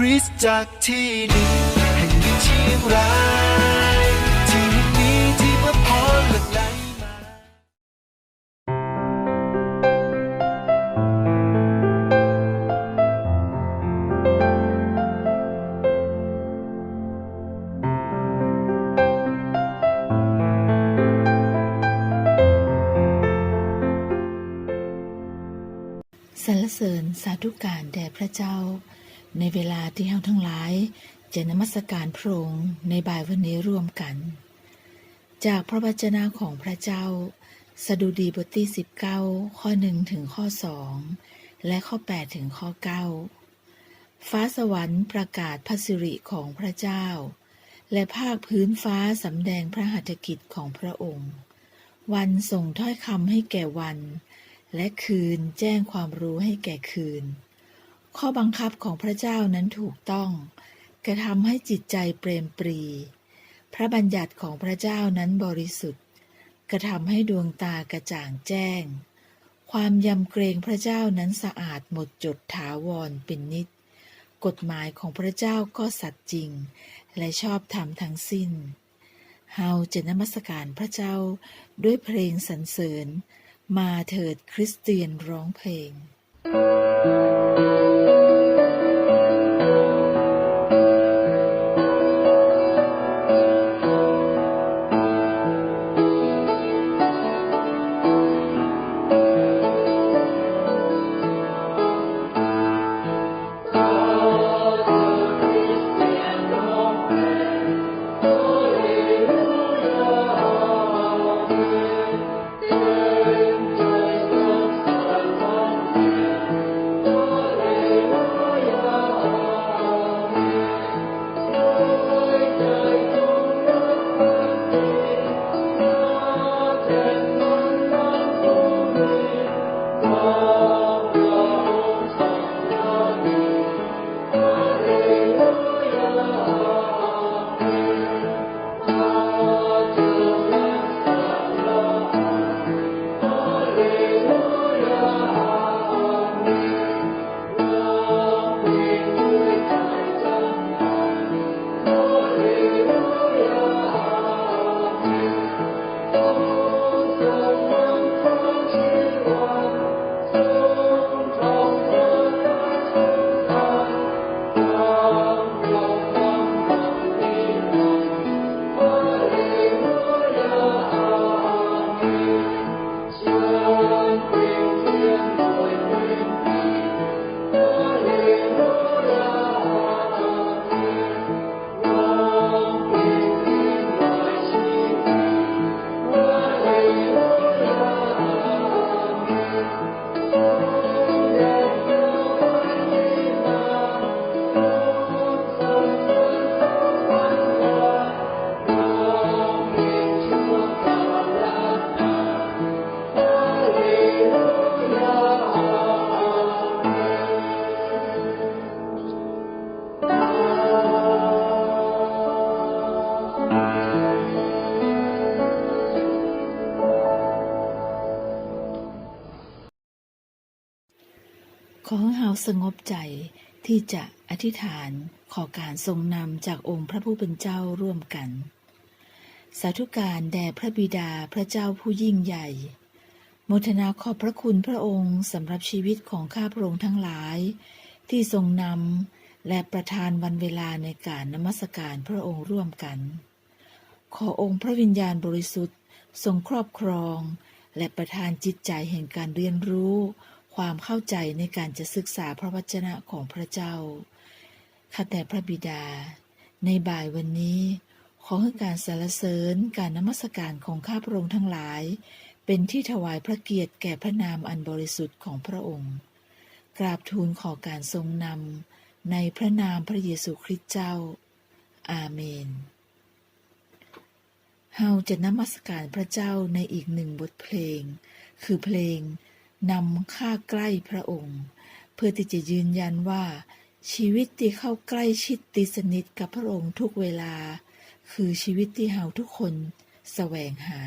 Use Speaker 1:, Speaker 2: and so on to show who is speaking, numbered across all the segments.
Speaker 1: คริสตจักรที่นี่แห่งนึ่งเชียงรายที่แห่งนี้ที่พระพรหลั่งไหลมา
Speaker 2: สรรเสริญสาธุการแด่พระเจ้า ในเวลาที่เฮาทั้งหลาย จะนมัสการพระองค์ในบ่ายวันนี้ร่วมกัน จากพระวจนะของพระเจ้า สดุดีบทที่ 19 ข้อ 1 ถึงข้อ 2 และข้อ 8 ถึงข้อ 9 ฟ้าสวรรค์ประกาศพระสิริของพระเจ้า และภาคพื้นฟ้าสำแดงพระหัตถกิจของพระองค์ วันส่งถ้อยคำให้แก่วัน และคืนแจ้งความรู้ให้แก่คืน ข้อบังคับของพระเจ้านั้นถูกต้อง กระทำให้จิตใจเปรมปรี พระบัญญัติของพระเจ้านั้นบริสุทธิ์ กระทำให้ดวงตากระจ่างแจ้ง ความยำเกรงพระเจ้านั้นสะอาดหมดจดถาวรเป็นนิจกฎหมายของพระเจ้าก็สัตย์จริง และชอบธรรมทั้งสิ้น เฮาจะนมัสการพระเจ้าด้วยเพลงสรรเสริญ มาเถิดคริสเตียนร้องเพลง สงบใจที่จะอธิษฐานขอการทรงนำจากองค์พระผู้เป็นเจ้าร่วมกัน สาธุการแด่พระบิดาพระเจ้าผู้ยิ่งใหญ่ โมทนาขอบพระคุณพระองค์สำหรับชีวิตของข้าพระองค์ทั้งหลาย ที่ทรงนำและประทานวันเวลาในการนมัสการพระองค์ร่วมกัน ขอองค์พระวิญญาณบริสุทธิ์ทรงครอบครอง และประทานจิตใจแห่งการเรียนรู้ ความเข้าใจในการจะศึกษาพระวจนะของพระเจ้า ข้าแต่พระบิดา ในบ่ายวันนี้ ขอให้การสรรเสริญการนมัสการของข้าพระองค์ทั้งหลาย เป็นที่ถวายพระเกียรติแก่พระนามอันบริสุทธิ์ของพระองค์ กราบทูลขอการทรงนำในพระนามพระเยซูคริสต์เจ้า อาเมนเฮาจะนมัสการพระเจ้าในอีกหนึ่งบทเพลง คือเพลง นำข้าใกล้พระองค์ เพื่อที่จะยืนยันว่า ชีวิตที่เข้าใกล้ชิดติสนิทกับพระองค์ทุกเวลา คือชีวิตที่เฮาทุกคนแสวงหา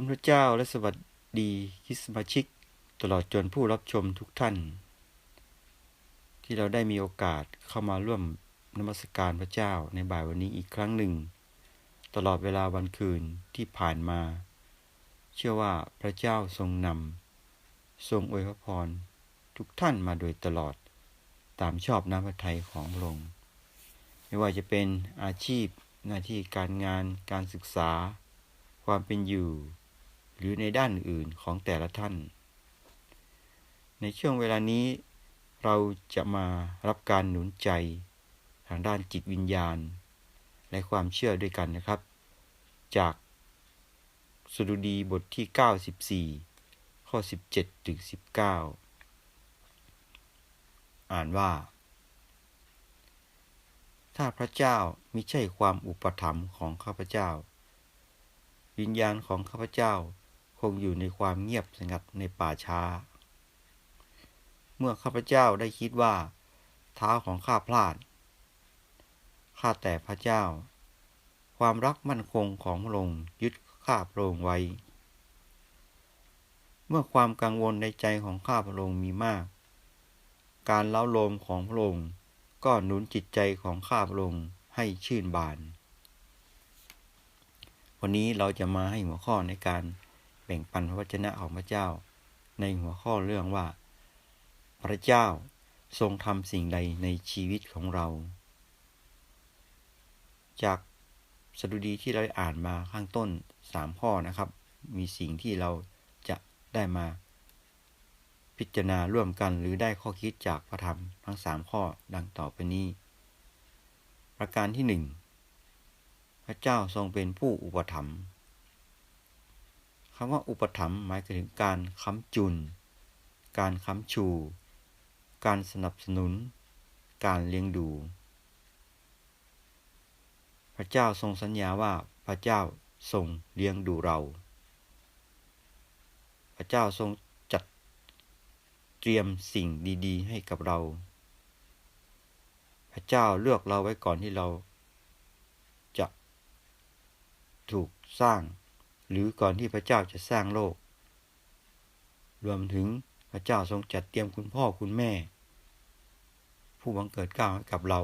Speaker 3: คุ
Speaker 4: ณพระเจ้าและสวัสดีคิสมาชิก ตลอดจนผู้รับชมทุกท่าน ที่เราได้มีโอกาสเข้ามาร่วมนมัสการพระเจ้าในบ่ายวันนี้อีกครั้งหนึ่ง ตลอดเวลาวันคืนที่ผ่านมา เชื่อว่าพระเจ้าทรงนำทรงอวยพร ทุกท่านมาโดยตลอดตามชอบน้ำพระทัยของพระองค์ไม่ว่าจะเป็นอาชีพหน้าที่การงานการศึกษา ความเป็นอยู่ หรือในด้านอื่นของแต่ละท่าน ในช่วงเวลานี้ เราจะมารับการหนุนใจทางด้านจิตวิญญาณ และความเชื่อด้วยกันนะครับ จากสดุดีบทที่ 94 ข้อ 17 ถึง 19 อ่านว่า ถ้าพระเจ้ามิใช่ความอุปถัมภ์ของข้าพเจ้า วิญญาณของข้าพเจ้า คงอยู่ในความเงียบสงัดในป่าช้า เมื่อข้าพเจ้าได้คิดว่า เท้าของข้าพลาด ข้าแต่พระเจ้า ความรักมั่นคงของพระองค์ยึดข้าพระองค์ไว้ เมื่อความกังวลในใจของข้าพระองค์มีมาก การเล้าโลมของพระองค์ก็หนุนจิตใจของข้าพระองค์ให้ชื่นบาน วันนี้เราจะมาให้หัวข้อในการ แบ่งปันพระวจนะของพระเจ้า ในหัวข้อเรื่องว่า พระเจ้าทรงทำสิ่งใดในชีวิตของเรา จากสดุดีที่เราอ่านมาข้างต้นสามข้อนะครับ มีสิ่งที่เราจะได้มา พิจารณาร่วมกันหรือได้ข้อคิดจากพระธรรมทั้งสามข้อดังต่อไปนี้ ประการที่หนึ่งพระเจ้าทรงเป็นผู้อุปถัมภ์ คำว่าอุปถัมภ์หมายถึงการค้ำจุน การค้ำชู การสนับสนุน การเลี้ยงดู พระเจ้าทรงสัญญาว่าพระเจ้าทรงเลี้ยงดูเรา พระเจ้าทรงจัดเตรียมสิ่งดี ๆ ให้กับเรา พระเจ้าเลือกเราไว้ก่อนที่เรา จะถูกสร้าง หรือก่อนที่พระเจ้าจะสร้างโลก รวมถึงพระเจ้าทรงจัดเตรียมคุณพ่อคุณแม่ ผู้บังเกิดก้าให้กับเรา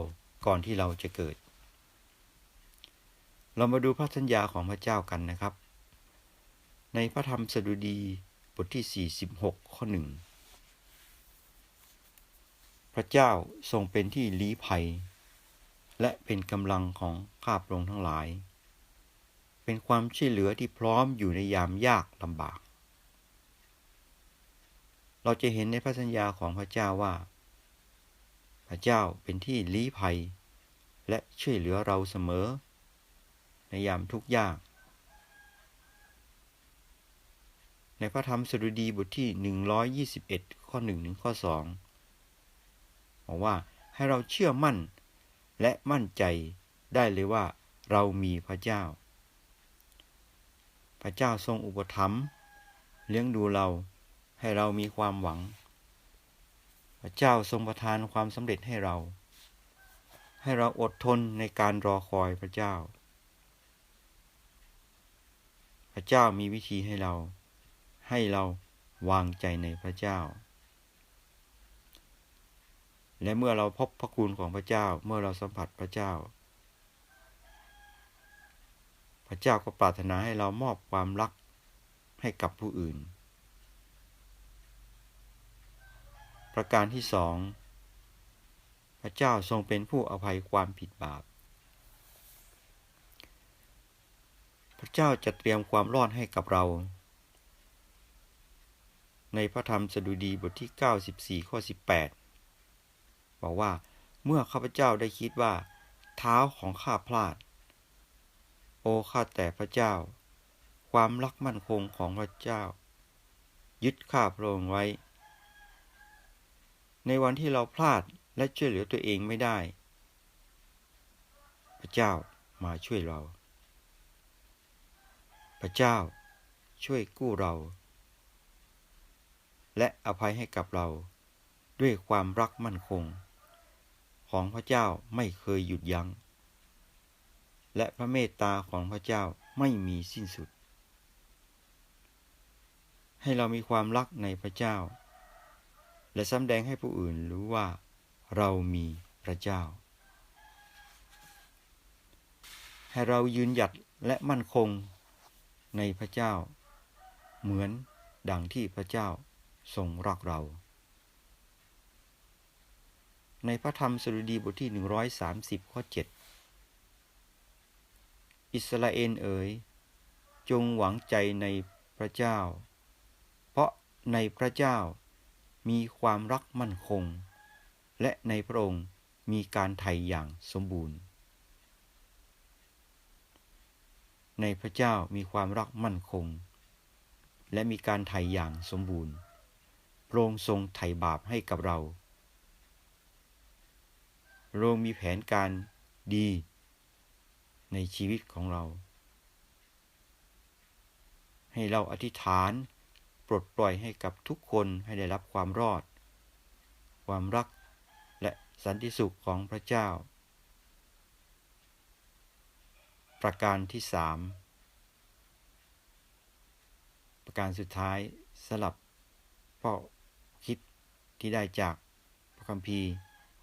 Speaker 4: ก่อนที่เราจะเกิด เรามาดูพระสัญญาของพระเจ้ากันนะครับ ในพระธรรมสดุดีบทที่ 46 ข้อหนึ่งพระเจ้าทรงเป็นที่ลี้ภัย และเป็นกำลังของข้าพระองค์ทั้งหลาย เป็นความช่วยเหลือที่พร้อมอยู่ในยามยากลำบาก เราจะเห็นในพระสัญญาของพระเจ้าว่า พระเจ้าเป็นที่ลี้ภัย และช่วยเหลือเราเสมอ ในยามทุกข์ยาก ในพระธรรมสดุดีบทที่ 121 ข้อ1ถึงข้อ2บอกว่าให้เราเชื่อมั่นและมั่นใจได้เลยว่าเรามีพระเจ้า พระเจ้าทรงอุปถัมภ์เลี้ยงดูเราให้เรามีความหวัง พระเจ้าทรงประทานความสำเร็จให้เรา ให้เราอดทนในการรอคอยพระเจ้า พระเจ้ามีวิธีให้เรา ให้เราวางใจในพระเจ้า และเมื่อเราพบพระคุณของพระเจ้า เมื่อเราสัมผัสพระเจ้า ระเจ้าก็ปรารถนาให้เรามอบความรักให้กับผู้อื่น ประการที่สองพระเจ้าทรงเป็นผู้อภัยความผิดบาป พระเจ้าจะเตรียมความรอดให้กับเรา ในพระธรรมสดุดีบทที่ 94 ข้อ 18 บอกว่าเมื่อข้าพเจ้าได้คิดว่า เท้าของข้าพลาด โอ้ข้าแต่พระเจ้า ความรักมั่นคงของพระเจ้า ยึดข้าพระองค์ไว้ ในวันที่เราพลาดและช่วยเหลือตัวเองไม่ได้ พระเจ้ามาช่วยเรา พระเจ้าช่วยกู้เรา และอภัยให้กับเราด้วยความรักมั่นคง ของพระเจ้าไม่เคยหยุดยัง้ง และพระเมตตาของพระเจ้าไม่มีสิ้นสุด ให้เรามีความรักในพระเจ้า และสำแดงให้ผู้อื่นรู้ว่าเรามีพระเจ้า ให้เรายืนหยัดและมั่นคงในพระเจ้า เหมือนดังที่พระเจ้าทรงรักเรา ในพระธรรมสดุดีบทที่ 130 ข้อ 7 อิสราเอลเอ๋ย จงหวังใจในพระเจ้า เพราะในพระเจ้ามีความรักมั่นคง และในพระองค์มีการไถ่อย่างสมบูรณ์ ในพระเจ้ามีความรักมั่นคง และมีการไถ่อย่างสมบูรณ์พระองค์ทรงไถ่บาปให้กับเราพระองค์มีแผนการดี ในชีวิตของเรา ให้เราอธิษฐานปลดปล่อยให้กับทุกคนให้ได้รับความรอด ความรักและสันติสุขของพระเจ้า ประการที่สามประการสุดท้ายสลับพ่อคิดที่ได้จากพระคัมภีร์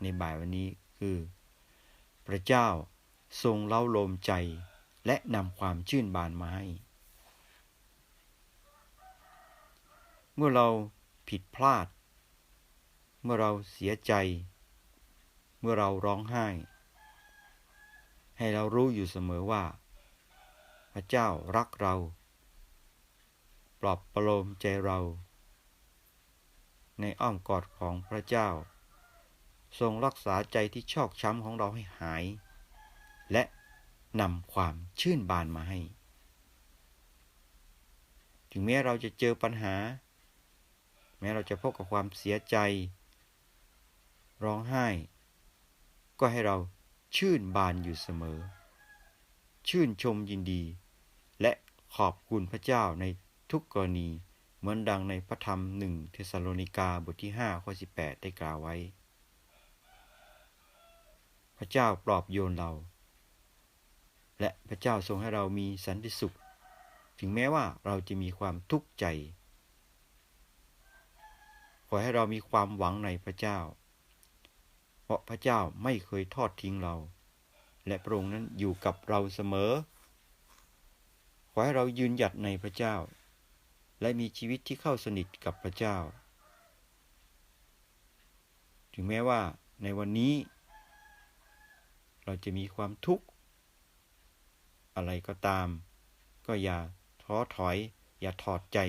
Speaker 4: ในบ่ายวันนี้คือ พระเจ้า ทรงเล้าโลมใจและนำความชื่นบานมาให้ เมื่อเราผิดพลาด เมื่อเราเสียใจ เมื่อเราร้องไห้ ให้เรารู้อยู่เสมอว่า พระเจ้ารักเรา ปลอบประโลมใจเรา ในอ้อมกอดของพระเจ้า ทรงรักษาใจที่ชอกช้ำของเราให้หาย และนำความชื่นบานมาให้ ถึงแม้เราจะเจอปัญหา แม้เราจะพบกับความเสียใจ ร้องไห้ ก็ให้เราชื่นบานอยู่เสมอ ชื่นชมยินดี และขอบคุณพระเจ้าในทุกกรณีเหมือนดังในพระธรรมหนึ่งเทสาโลนิกาบทที่ 5 ข้อ 18 ได้กล่าวไว้ พระเจ้าปลอบโยนเรา และพระเจ้าทรงให้เรามีสันติสุข ถึงแม้ว่าเราจะมีความทุกข์ใจ ขอให้เรามีความหวังในพระเจ้า เพราะพระเจ้าไม่เคยทอดทิ้งเรา และพระองค์นั้นอยู่กับเราเสมอ ขอให้เรายืนหยัดในพระเจ้า และมีชีวิตที่เข้าสนิทกับพระเจ้า ถึงแม้ว่าในวันนี้ เราจะมีความทุกข์ อะไรก็ตาม ก็อย่าท้อถอย อย่าถอดใจ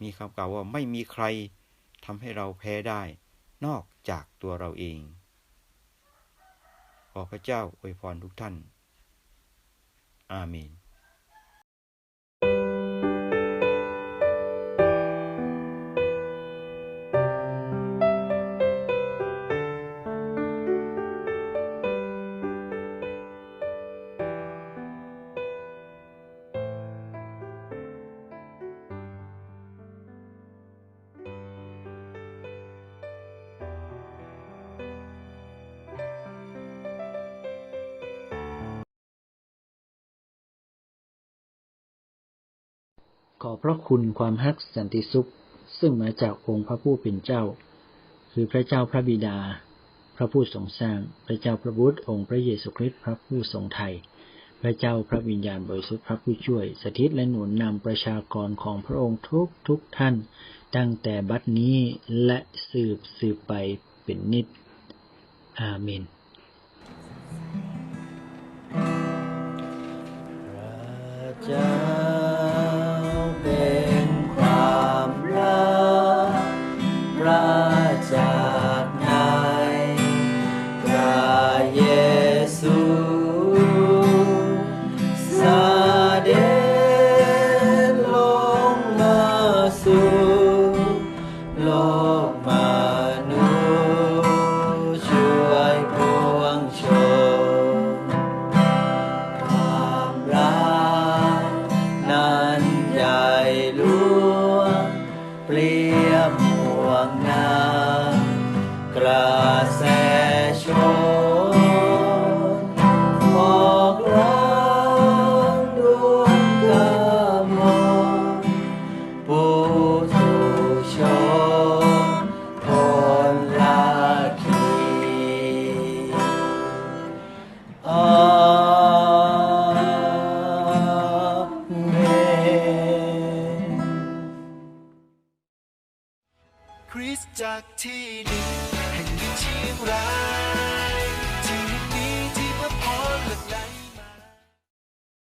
Speaker 4: มีคำกล่าวว่าไม่มีใครทำให้เราแพ้ได้ นอกจากตัวเราเอง ขอพระเจ้าอวยพรทุกท่าน อาเมน
Speaker 5: อพระคุณความฮักสันติสุข ซึ่งมาจากองค์พระผู้เป็นเจ้า คือพระเจ้าพระบิดา พระผู้ทรงสร้าง พระเจ้าพระบุตรองค์พระเยซูคริสต์พระผู้ทรงไถ่พระเจ้าพระวิญญาณบริสุทธิ์พระผู้ช่วย สถิตและหนุนนำประชากรของพระองค์ทุกทุกท่าน ตั้งแต่บัดนี้และสืบสืบไปเป็นนิจอาเมน
Speaker 3: พระเจ้า